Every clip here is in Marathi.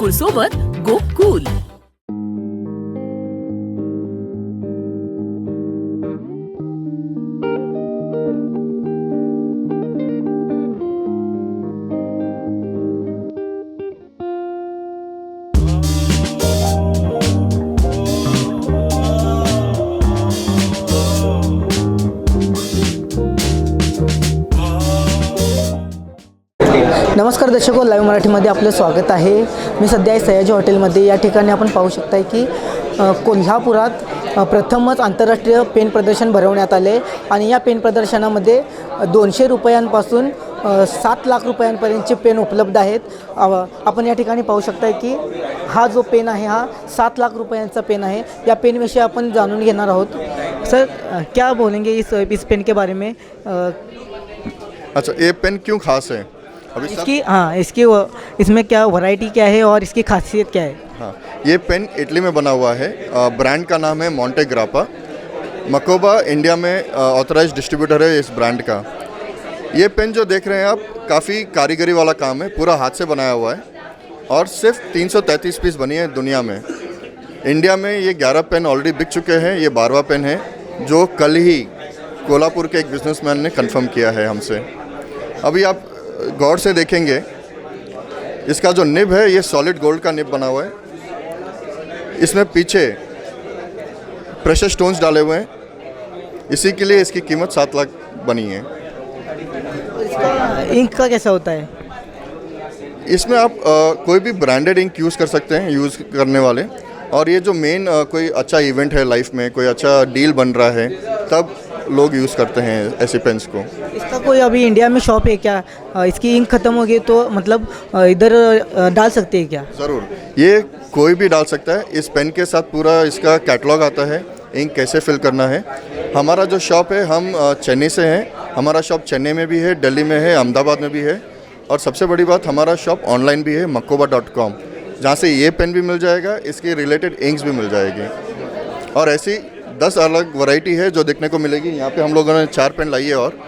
गोकुळ सोबत गोकुल. नमस्कार दर्शको लाईव्ह मराठीमध्ये आपलं स्वागत आहे. मी सध्या आहे सयाजी हॉटेलमध्ये. या ठिकाणी आपण पाहू शकताय की कोल्हापुरात प्रथमच आंतरराष्ट्रीय पेन प्रदर्शन भरवण्यात आले आणि या पेन प्रदर्शनामध्ये दोनशे रुपयांपासून सात लाख रुपयांपर्यंतचे पेन उपलब्ध आहेत. आपण या ठिकाणी पाहू शकताय की हा जो पेन आहे हा सात लाख रुपयांचा पेन आहे. या पेनविषयी आपण जाणून घेणार आहोत. सर क्या बोलेंगे इस इस पेन के बारे में? अच्छा ये पेन क्यों खास है? अभी सब इसकी हाँ इसकी वो- इसमें क्या वैरायटी क्या है और इसकी खासियत क्या है? हाँ ये पेन इटली में बना हुआ है। ब्रांड का नाम है मोंटे ग्रापा मकोबा इंडिया में ऑथराइज डिस्ट्रीब्यूटर है इस ब्रांड का। ये पेन जो देख रहे हैं आप काफ़ी कारीगरी वाला काम है पूरा हाथ से बनाया हुआ है। और सिर्फ़ 333 पीस बनी है दुनिया में। इंडिया में ये 11 पेन ऑलरेडी बिक चुके हैं ये बारहवा पेन है जो कल ही कोल्हापुर के एक बिजनेसमैन ने कंफर्म किया है हमसे। अभी आप गौर से देखेंगे इसका जो निब है ये सॉलिड गोल्ड का निब बना हुआ है। इसमें पीछे प्रेशर स्टोन्स डाले हुए हैं। इसी के लिए इसकी कीमत सात लाख बनी है। इसका इंक का कैसा होता है? इसमें आप अ, कोई भी ब्रांडेड इंक यूज़ कर सकते हैं यूज़ करने वाले। और ये जो मेन कोई अच्छा इवेंट है लाइफ में कोई अच्छा डील बन रहा है तब लोग यूज़ करते हैं ऐसे पेन्स को? इसका कोई अभी इंडिया में शॉप है क्या? इसकी इंक ख़त्म हो गई तो मतलब इधर डाल सकते हैं क्या? ज़रूर। ये कोई भी डाल सकता है। इस पेन के साथ पूरा इसका कैटलॉग आता है। इंक कैसे फिल करना है? हमारा जो शॉप है हम चेन्नई से हैं। हमारा शॉप चेन्नई में भी है दिल्ली में है अहमदाबाद में भी है। और सबसे बड़ी बात हमारा शॉप ऑनलाइन भी है मक्कोबा डॉट कॉम जहाँ से ये पेन भी मिल जाएगा इसके रिलेटेड इंक्स भी मिल जाएगी। और ऐसी दस अलग वैरायटी है जो देखने को मिलेगी। यहाँ पे हम लोगों ने चार पेन लाई है और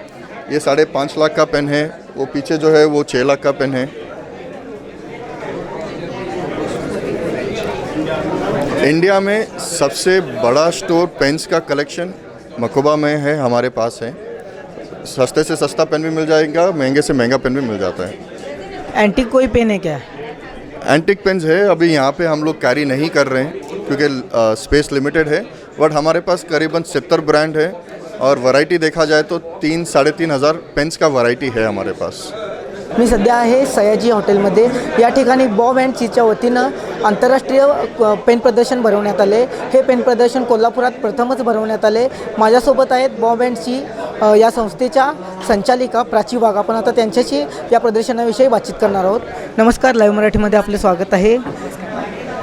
ये साढ़े पाँच लाख का पेन है। वो पीछे जो है वो छः लाख का पेन है। इंडिया में सबसे बड़ा स्टोर पेन्स का कलेक्शन मकोबा में है हमारे पास है। सस्ते से सस्ता पेन भी मिल जाएगा महँगे से महँगा पेन भी मिल जाता है। एंटिक कोई पेन है क्या? एंटिक पेन्स है अभी यहाँ पे हम लोग कैरी नहीं कर रहे हैं क्योंकि स्पेस लिमिटेड है। बट हमारे पास करीबन सत्तर ब्रांड है और वैरायटी देखा जाए तो तीन साढ़े तीन हज़ार पेन्स का वैरायटी है हमारे पास। मी सध्या आहे सयाजी हॉटेलमध्ये. या ठिकाणी बॉब अँड चीच्या वतीनं आंतरराष्ट्रीय पेन प्रदर्शन भरवण्यात आले. हे पेन प्रदर्शन कोल्हापुरात प्रथमच भरवण्यात आले. माझ्यासोबत आहेत बॉब अँड ची या संस्थेच्या संचालिका प्राची वाघ. आपण आता त्यांच्याशी या प्रदर्शनाविषयी बातचीत करणार आहोत. नमस्कार लाईव्ह मराठीमध्ये आपले स्वागत आहे.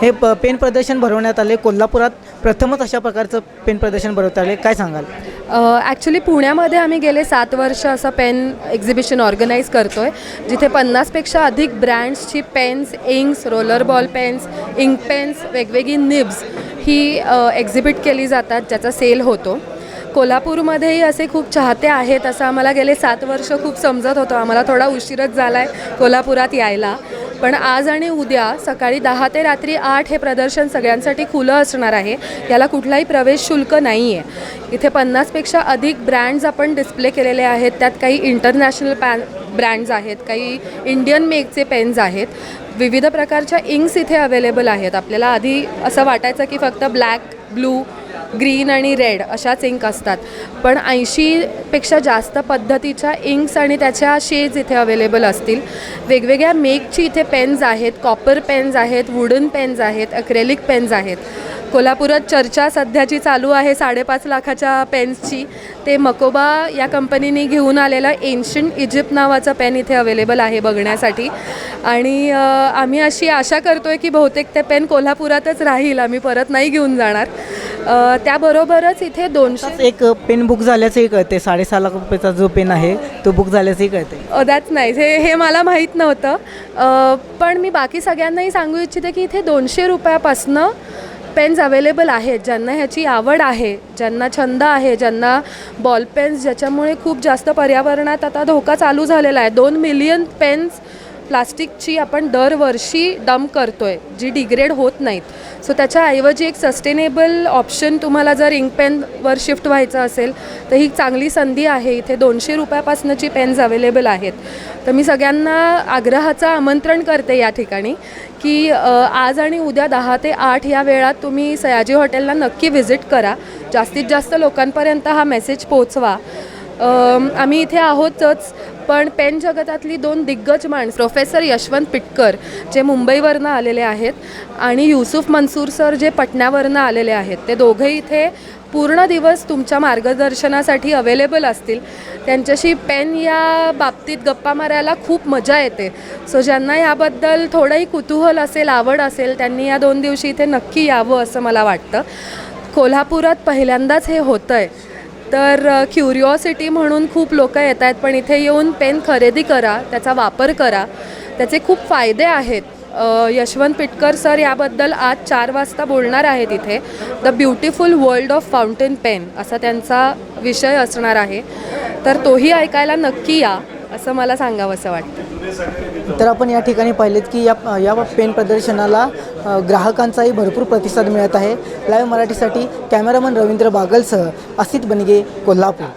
हे प पेन प्रदर्शन भरवण्यात आले कोल्हापुरात. प्रथमच अशा प्रकारचं पेन प्रदर्शन भरवता आले काय सांगाल? ॲक्च्युली पुण्यामध्ये आम्ही गेले सात वर्ष असं पेन एक्झिबिशन ऑर्गनाईज करतो आहे जिथे पन्नासपेक्षा अधिक ब्रँड्सची pens inks roller ball pens ink pens वेगवेगळी निब्स ही एक्झिबिट केली जातात ज्याचा सेल होतो. कोल्हापूरमध्येही असे खूप चाहते आहेत असं आम्हाला गेले सात वर्ष खूप समजत होतं. आम्हाला थोडा उशीरच झाला आहे कोल्हापुरात यायला. पण आज आणि उद्या सकाळी दहा ते रात्री आठ हे प्रदर्शन सगळ्यांसाठी खुलं असणार आहे. याला कुठलाही प्रवेश शुल्क नाही आहे इथे पन्नासपेक्षा अधिक ब्रँड्स आपण डिस्प्ले केलेले आहेत. त्यात काही इंटरनॅशनल पॅन ब्रँड्स आहेत काही इंडियन मेकचे पेन्स आहेत. विविध प्रकारच्या इंक्स इथे अवेलेबल आहेत. आपल्याला आधी असं वाटायचं की फक्त ब्लॅक ब्लू ग्रीन आणि रेड अशाच इंक असतात. पण ऐंशीपेक्षा जास्त पद्धतीच्या इंक्स आणि त्याच्या शेड्स इथे अवेलेबल असतील. वेगवेगळ्या मेकची इथे पेन्स आहेत कॉपर पेन्स आहेत वुडन पेन्स आहेत अक्रेलिक पेन्स आहेत. कोल्हापुरात चर्चा सध्याची चालू आहे साडेपाच लाखाच्या पेन्सची. ते मकोबा या कंपनीने घेऊन आलेलं एन्शंट इजिप्त नावाचं पेन इथे अवेलेबल आहे बघण्यासाठी. आणि आम्ही अशी आशा करतो आहे की बहुतेक ते पेन कोल्हापुरातच राहील. आम्ही परत नाही घेऊन जाणार. त्याबरोबरच इथे दोनशे एक पेन बुक झाल्याचंही कळते साडेसहा लाख रुपयाचा जो पेन आहे तो बुक झाल्याचंही कळते दॅट्स नाईस हे हे मला माहीत नव्हतं. अ, पण मी बाकी सगळ्यांनाही सांगू इच्छिते की इथे दोनशे रुपयापासनं पेन्स अवेलेबल आहेत. ज्यांना ह्याची आवड आहे ज्यांना छंद आहे ज्यांना बॉल पेन्स ज्याच्यामुळे खूप जास्त पर्यावरणात आता धोका चालू झालेला आहे. दोन मिलियन पेन्स प्लास्टिकची आपण दरवर्षी डंप करतो आहे जी डिग्रेड होत नाहीत. सो त्याच्याऐवजी एक सस्टेनेबल ऑप्शन तुम्हाला जर इंक पेनवर शिफ्ट व्हायचं असेल तर ही चांगली संधी आहे. इथे दोनशे रुपयापासूनची पेन्स अवेलेबल आहेत. तर मी सगळ्यांना आग्रहाचं आमंत्रण करते या ठिकाणी की आज आणि उद्या दहा ते आठ या वेळात तुम्ही सयाजी हॉटेलला नक्की व्हिजिट करा. जास्तीत जास्त लोकांपर्यंत हा मेसेज पोचवा आम्ही इथे आहोतच. पण पेन जगतातली दोन दिग्गज माणसं प्रोफेसर यशवंत पिटकर जे मुंबईवरनं आलेले आहेत आणि युसुफ मनसूर सर जे पटण्यावरनं आलेले आहेत. ते दोघे इथे पूर्ण दिवस तुमच्या मार्गदर्शनासाठी अवेलेबल असतील. त्यांच्याशी पेन या बाबतीत गप्पा मारायला खूप मजा येते. सो ज्यांना याबद्दल थोडंही कुतूहल असेल आवड असेल त्यांनी या दोन दिवशी इथे नक्की यावं असं मला वाटतं. कोल्हापुरात पहिल्यांदाच हे होतं आहे तर क्युरिओसिटी म्हणून खूप लोक येत आहेत पण इथे येऊन पेन खरेदी करा त्याचा वापर करा. त्याचे खूप फायदे आहेत. यशवंत पिटकर सर याबद्दल आज चार वाजता बोलणार आहेत इथे. The beautiful world of fountain pen असा त्यांचा विषय असणार आहे. तर तोही ऐकायला नक्की या. असं मला सांगावंसं वाटतं. तर आपण या ठिकाणी पाहिलेत की या या पेन प्रदर्शनाला ग्राहकांचाही भरपूर प्रतिसाद मिळत आहे. लाईव्ह मराठीसाठी कॅमेरामन रवींद्र बागलसह असित बनगे कोल्हापूर.